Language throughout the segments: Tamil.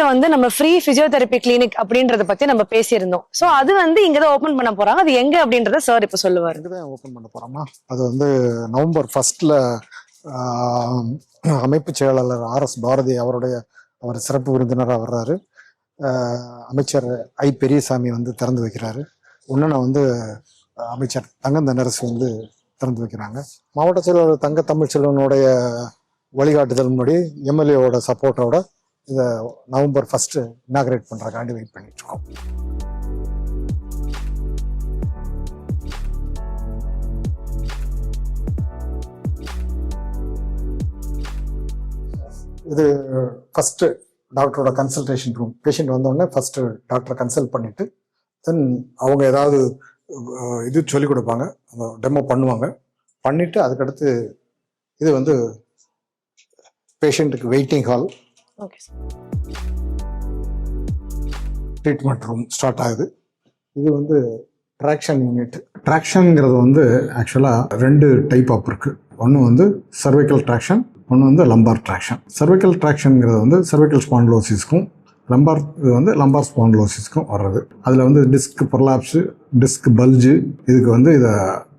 கோயம்புத்தூர்ல வந்து நம்ம ஃப்ரீ பிசியோதெரபி கிளினிக் அப்படின்றத பத்தி நம்ம பேசியிருந்தோம். ஸோ அது வந்து இங்க தான் ஓபன் பண்ண போறாங்க. அது எங்க அப்படின்றத சார் இப்ப சொல்லுவாரு. இதுதான் ஓப்பன் பண்ண போறோமா அது வந்து நவம்பர் ஃபர்ஸ்ட்ல அமைப்பு செயலாளர் ஆர் எஸ் பாரதி அவருடைய அவர் சிறப்பு விருந்தினராக வர்றாரு. அமைச்சர் ஐ பெரியசாமி வந்து திறந்து வைக்கிறாரு. இன்னொன்று வந்து அமைச்சர் தங்கம் வந்து திறந்து வைக்கிறாங்க. மாவட்ட செயலாளர் தங்க தமிழ்ச்செல்வனுடைய வழிகாட்டுதல் முன்னாடி எம்எல்ஏவோட சப்போர்ட்டோட இதை நவம்பர் ஃபஸ்ட்டு இனாகிரேட் பண்ணுறக்காண்டி வெயிட் பண்ணிட்டு இருக்கோம் இது ஃபஸ்ட்டு டாக்டரோட கன்சல்டேஷன் ரூம் பேஷண்ட் வந்தோடனே ஃபஸ்ட்டு டாக்டரை கன்சல்ட் பண்ணிவிட்டு தென் அவங்க ஏதாவது இது சொல்லிக் கொடுப்பாங்க. அந்த டெமோ பண்ணுவாங்க. பண்ணிவிட்டு அதுக்கடுத்து இது வந்து பேஷண்ட்டுக்கு waiting hall okay treatment room start ஆகுது. இது வந்து ட்ராக்ஷன் யூனிட் ட்ராக்ஷனுங்கிறது வந்து ஆக்சுவலாக ரெண்டு டைப் ஆப் இருக்குது ஒன்று வந்து சர்வைக்கல் ட்ராக்ஷன் ஒன்று வந்து லம்பார் ட்ராக்ஷன் சர்வைக்கல் ட்ராக்ஷனுங்கிறது வந்து சர்வைக்கல் ஸ்பான்லோசிஸ்க்கும் லம்பார் இது வந்து லம்பார் ஸ்பான்லோசிஸ்க்கும் வர்றது. அதில் வந்து டிஸ்க் பொர்லாப்ஸு டிஸ்க் பல்ஜு இதுக்கு வந்து இதை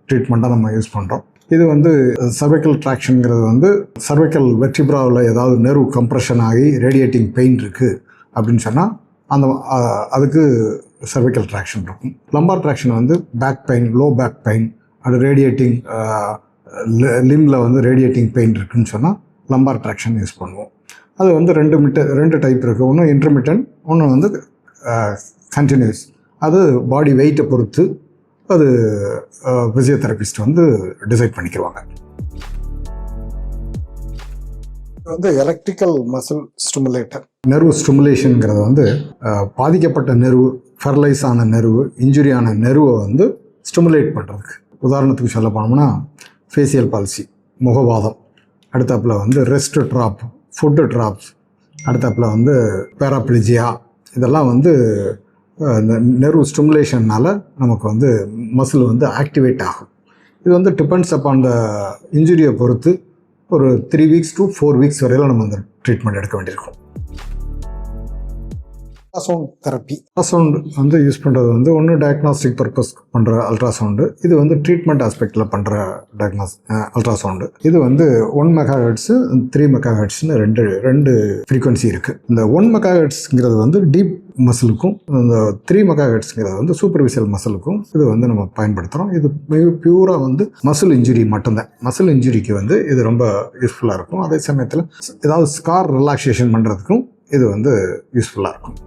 ட்ரீட்மெண்ட்டாக நம்ம யூஸ் பண்ணுறோம் இது வந்து சர்வைக்கல் ட்ராக்ஷனுங்கிறது வந்து சர்வைக்கல் வெற்றிப்ராவில் ஏதாவது நெர்வ் கம்ப்ரெஷன் ஆகி ரேடியேட்டிங் பெயின் இருக்குது அப்படின்னு சொன்னால் அந்த அதுக்கு சர்வைக்கல் ட்ராக்ஷன் இருக்கும். லம்பார் ட்ராக்ஷன் வந்து back pain low back pain அது ரேடியேட்டிங் லிம்மில் வந்து ரேடியேட்டிங் பெயின் இருக்குதுன்னு சொன்னால் லம்பார் ட்ராக்ஷன் யூஸ் பண்ணுவோம். அது வந்து ரெண்டு மிட்ட ரெண்டு டைப் இருக்குது ஒன்று இன்டர்மிட்டன் ஒன்று வந்து கண்டினியூஸ் அது பாடி வெயிட்டை பொறுத்து அது ஃபிசியோதெரபிஸ்ட் வந்து டிசைட் பண்ணிக்கிடுவாங்க வந்து எலக்ட்ரிக்கல் மசில் ஸ்டிமுலேட்டர். நெர்வு ஸ்டிமுலேஷனுங்கிறது வந்து பாதிக்கப்பட்ட நெர்வு ஃபெரலைஸ் ஆன நெர்வு இன்ஜுரி ஆன நெர்வை வந்து ஸ்டிமுலேட் பண்ணுறதுக்கு உதாரணத்துக்கு சொல்ல போனோம்னா ஃபேசியல் பால்சி முகவாதம். அடுத்தாப்புல வந்து ரெஸ்ட் ட்ராப் ஃபுட்டு ட்ராப்ஸ். அடுத்தாப்புல வந்து பேராப்ளிஜியா. இதெல்லாம் வந்து இந்த நெர்வ் ஸ்டிமுலேஷன்னால் நமக்கு வந்து மசில் வந்து ஆக்டிவேட் ஆகும். இது வந்து டிபெண்ட்ஸ் அப்பான் த இன்ஜுரியை பொறுத்து ஒரு three weeks to four weeks வரையில் நம்ம அந்த ட்ரீட்மெண்ட் எடுக்க வேண்டியிருக்கும். அல்ட்ராசவுண்ட் தெரப்பி அல்ட்ராசவுண்ட் வந்து யூஸ் பண்ணுறது வந்து ஒன்று டயக்னாஸ்டிக் பர்பஸ் பண்ணுற அல்ட்ராசவுண்டு இது வந்து ட்ரீட்மெண்ட் ஆஸ்பெக்டில் பண்ணுற டயக்னாஸ் அல்ட்ராசவுண்டு இது வந்து one mega hertz three mega ஹெட்ஸ்னு ரெண்டு ரெண்டு ஃப்ரீக்வன்சி இருக்குது இந்த ஒன் மெகாஹெட்ஸ்ங்கிறது வந்து டீப் மசிலுக்கும் இந்த த்ரீ மெகாஹெட்ஸ்ங்கிறது வந்து சூப்பர்விசியல் மசிலுக்கும் இது வந்து நம்ம பயன்படுத்துகிறோம் இது மிக பியூராக வந்து மசில் இன்ஜுரி மட்டும்தான். மசில் இன்ஜுரிக்கு வந்து இது ரொம்ப யூஸ்ஃபுல்லாக இருக்கும். அதே சமயத்தில் ஏதாவது ஸ்கார் ரிலாக்ஸேஷன் பண்ணுறதுக்கும் இது வந்து யூஸ்ஃபுல்லாக இருக்கும்.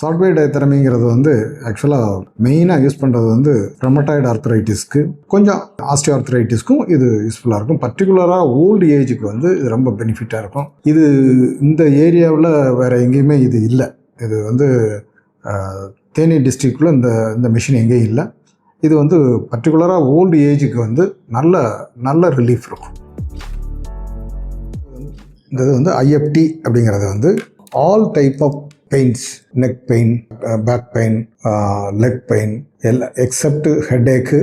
சாஃப்ட்வேர் டயத்தரமிங்கிறது வந்து ஆக்சுவலாக மெயினாக யூஸ் பண்ணுறது வந்து ரொமட்டாய்டு ஆர்த்தரைட்டிஸ்க்கு கொஞ்சம் ஆஸ்டியோ ஆர்த்தரைட்டிஸ்க்கும் இது யூஸ்ஃபுல்லாக இருக்கும். பர்டிகுலராக ஓல்டு ஏஜுக்கு வந்து இது ரொம்ப பெனிஃபிட்டாக இருக்கும். இது இந்த ஏரியாவில் வேறு எங்கேயுமே இது இல்லை. இது வந்து தேனி டிஸ்ட்ரிக்டில் இந்த இந்த மிஷின் எங்கேயும் இல்லை. இது வந்து பர்டிகுலராக ஓல்டு ஏஜுக்கு வந்து நல்ல நல்ல ரிலீஃப் இருக்கும். இது வந்து ஐஎஃப்டி அப்படிங்கிறது வந்து all type of pains neck pain back pain leg pain எல்லா எக்ஸப்ட் ஹெட்ஏக்கு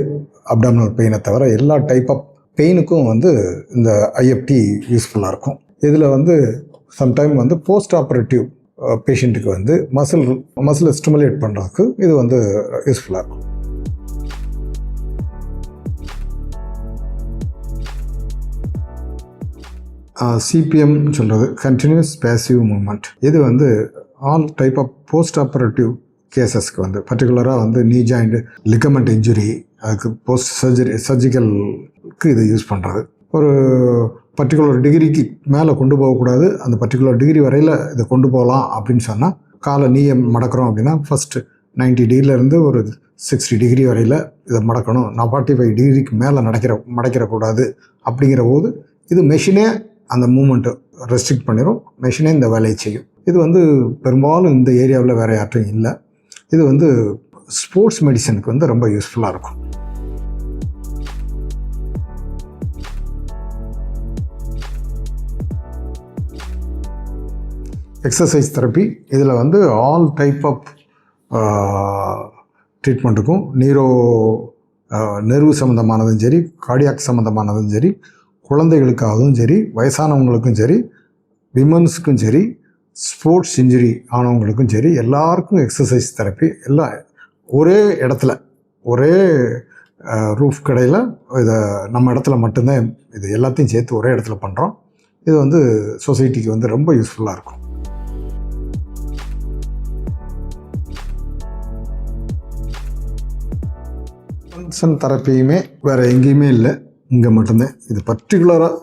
அப்டாமினல் பெயினை தவிர எல்லா டைப் ஆஃப் பெயினுக்கும் வந்து இந்த ஐஎஃப்டி யூஸ்ஃபுல்லாக இருக்கும். இதில் வந்து சம்டைம் வந்து போஸ்ட் ஆப்ரேட்டிவ் பேஷண்ட்டுக்கு வந்து மசில் மசிலை ஸ்டிமுலேட் பண்ணுறதுக்கு இது வந்து யூஸ்ஃபுல்லாக இருக்கும். சிபிஎம் சொல்கிறது கண்டினியூஸ் பேசிவ் மூமெண்ட் இது வந்து all type of post operative கேசஸ்க்கு வந்து பர்டிகுலராக வந்து நீ ஜாயிண்ட் லிகமெண்ட் இன்ஜுரி அதுக்கு போஸ்ட் சர்ஜரி சர்ஜிக்கலுக்கு இது யூஸ் பண்ணுறது ஒரு பர்டிகுலர் டிகிரிக்கு மேலே கொண்டு போகக்கூடாது. அந்த பர்டிகுலர் டிகிரி வரையில் இதை கொண்டு போகலாம் அப்படின்னு சொன்னால் காலை நீயை மடக்கிறோம் அப்படின்னா ஃபஸ்ட்டு நைன்டி டிகிரிலேருந்து ஒரு சிக்ஸ்டி டிகிரி வரையில் இதை மடக்கணும். நான் ஃபார்ட்டி ஃபைவ் டிகிரிக்கு மேலே நடக்கிற மடக்கிறக்கூடாது அப்படிங்கிற போது இது மெஷினே அந்த மூமெண்ட்டை ரெஸ்ட்ரிக்ட் பண்ணிடும் மெஷினே இந்த வேலையை செய்யும். இது வந்து பெரும்பாலும் இந்த ஏரியாவில் வேறு யார்ட்டும் இல்லை. இது வந்து ஸ்போர்ட்ஸ் மெடிசனுக்கு வந்து ரொம்ப யூஸ்ஃபுல்லாக இருக்கும். எக்ஸசைஸ் தெரப்பி இதில் வந்து ஆல் டைப் ஆஃப் ட்ரீட்மெண்ட்டுக்கும் நீரோ நெர்வு சம்மந்தமானதும் சரி கார்டியாக் சம்மந்தமானதும் சரி குழந்தைகளுக்காகவும் சரி வயசானவங்களுக்கும் சரி விமன்ஸுக்கும் சரி ஸ்போர்ட்ஸ் இன்ஜுரி ஆனவங்களுக்கும் சரி எல்லாருக்கும் எக்ஸசைஸ் தெரப்பி எல்லாம் ஒரே இடத்துல ஒரே ரூஃப் கடையில் இதை நம்ம இடத்துல மட்டும்தான் இது எல்லாத்தையும் சேர்த்து ஒரே இடத்துல பண்ணுறோம் இது வந்து சொசைட்டிக்கு வந்து ரொம்ப யூஸ்ஃபுல்லாக இருக்கும். கன்சன் தெரப்பியுமே வேறு எங்கேயுமே இல்லை. இங்கே மட்டும்தான். இது பர்டிகுலராக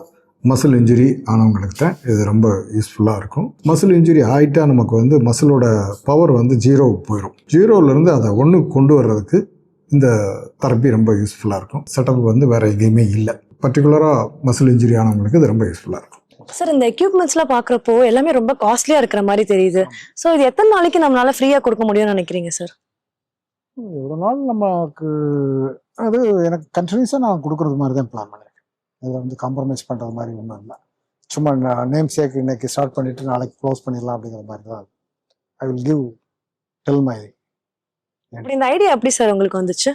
மசில் இன்ஜுரி ஆனவங்களுக்கு தான் இது ரொம்ப யூஸ்ஃபுல்லாக இருக்கும். மசில் இன்ஜுரி ஆகிட்டா நமக்கு வந்து மசிலோட பவர் வந்து ஜீரோ போயிடும் ஜீரோலேருந்து அதை ஒன்று கொண்டு வர்றதுக்கு இந்த தெரப்பி ரொம்ப யூஸ்ஃபுல்லாக இருக்கும். செட்டப் வந்து வேறு எங்கேயுமே இல்லை. பர்டிகுலராக மசில் இன்ஜுரி ஆனவங்களுக்கு இது ரொம்ப யூஸ்ஃபுல்லாக இருக்கும். சார் இந்த எக்யூப்மெண்ட்ஸ்லாம் பாக்குறப்போ எல்லாமே ரொம்ப காஸ்ட்லியா இருக்கிற மாதிரி தெரியுது. சோ இது எத்தனை நாளைக்கு நம்மளால ஃப்ரீயா கொடுக்க முடியும்னு நினைக்கிறீங்க சார் எவ்வளோ நாள் நமக்கு அது எனக்கு கண்டினியூஸாக நான் கொடுக்குறது மாதிரி தான் பிளான் பண்ணியிருக்கேன் இதில் வந்து காம்ப்ரமைஸ் பண்ணுறது மாதிரி ஒன்றும் இல்லை. சும்மா நேம் சேக் இன்னைக்கு ஸ்டார்ட் பண்ணிவிட்டு நாளைக்கு க்ளோஸ் பண்ணிடலாம் அப்படிங்கிற மாதிரி தான் I will give tell my இந்த ஐடியா எப்படி சார் உங்களுக்கு வந்துச்சு?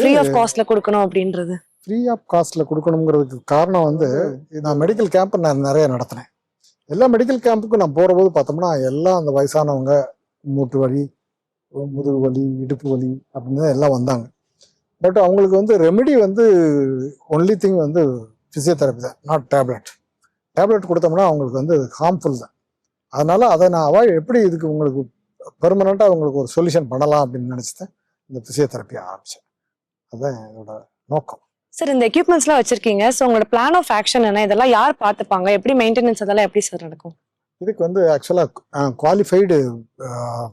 ஃப்ரீ ஆஃப் காஸ்ட்ல கொடுக்கணும் அப்படின்றது. ஃப்ரீ ஆஃப் காஸ்ட்டில் கொடுக்கணுங்கிறதுக்கு காரணம் வந்து நான் மெடிக்கல் கேம்ப் நான் நிறைய நடத்தினேன். எல்லா மெடிக்கல் கேம்புக்கும் நான் போகிறபோது பார்த்தோம்னா எல்லாம் அந்த வயசானவங்க மூட்டு வலி முதுகு வலி இடுப்பு வலி அப்படின்னு தான் எல்லாம் வந்தாங்க. பட் அவங்களுக்கு வந்து ரெமெடி வந்து ஒன்லி திங் வந்து ஃபிசியோதெரப்பி தான் நாட் டேப்லெட் டேப்லெட் கொடுத்தோம்னா அவங்களுக்கு வந்து ஹார்ம்ஃபுல் தான். அதனால அதை நான் அவாய்ட் எப்படி இதுக்கு உங்களுக்கு பெர்மனண்ட்டாக உங்களுக்கு ஒரு சொல்யூஷன் பண்ணலாம் அப்படின்னு நினச்சி தான் இந்த ஃபிசியோதெரப்பி ஆரம்பித்தேன் அதுதான் என்னோட நோக்கம். சார் இந்த எக்யூப்மெண்ட்ஸ்லாம் வச்சிருக்கீங்க. சோ உங்களோட பிளான் ஆஃப் ஆக்ஷன் என்ன? இதெல்லாம் யார் பார்த்துப்பாங்க? எப்படி மெயின்டெனன்ஸ் அதெல்லாம் எப்படி சார் நடக்கும்? இதுக்கு வந்து ஆக்சுவலாக குவாலிஃபைடு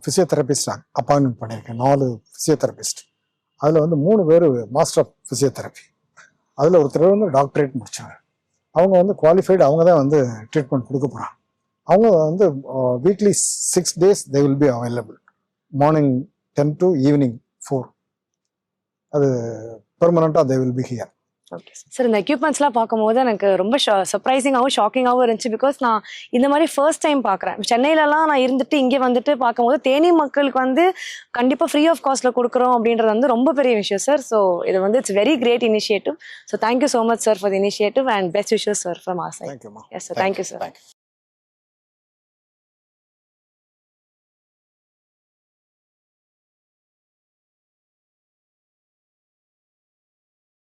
ஃபிசியோதெரபிஸ்ட் அப்பாயின்மெண்ட் பண்ணியிருக்கேன். நாலு ஃபிசியோதெரபிஸ்ட் அதில் வந்து மூணு பேர் மாஸ்டர் ஆஃப் ஃபிசியோதெரப்பி அதில் ஒருத்தர் வந்து டாக்டரேட் முடித்தாங்க அவங்க வந்து குவாலிஃபைடு அவங்க தான் வந்து ட்ரீட்மெண்ட் கொடுக்க போகிறாங்க அவங்க வந்து weekly six days they will be available morning ten to evening four அது பெர்மனண்ட்டாக they will be here sir இந்த எக்யூப்மெண்ட்ஸ்லாம் பார்க்கும்போது எனக்கு ரொம்ப சர்ப்ரைசிங்காகவும் ஷாக்கிங்காகவும் இருந்துச்சு பிகாஸ் நான் இந்த மாதிரி ஃபர்ஸ்ட் டைம் பார்க்குறேன். சென்னையிலலாம் நான் இருந்துட்டு இங்கே வந்துட்டு பார்க்கும்போது தேனி மக்களுக்கு வந்து கண்டிப்பாக ஃப்ரீ ஆஃப் காஸ்ட்டில் கொடுக்குறோம் அப்படின்றது வந்து ரொம்ப பெரிய விஷயம் சார் ஸோ இது வந்து it's very great initiative so thank you so much sir for the initiative and best wishes sir from தேங்க்யூம்மா yes sir thank you sir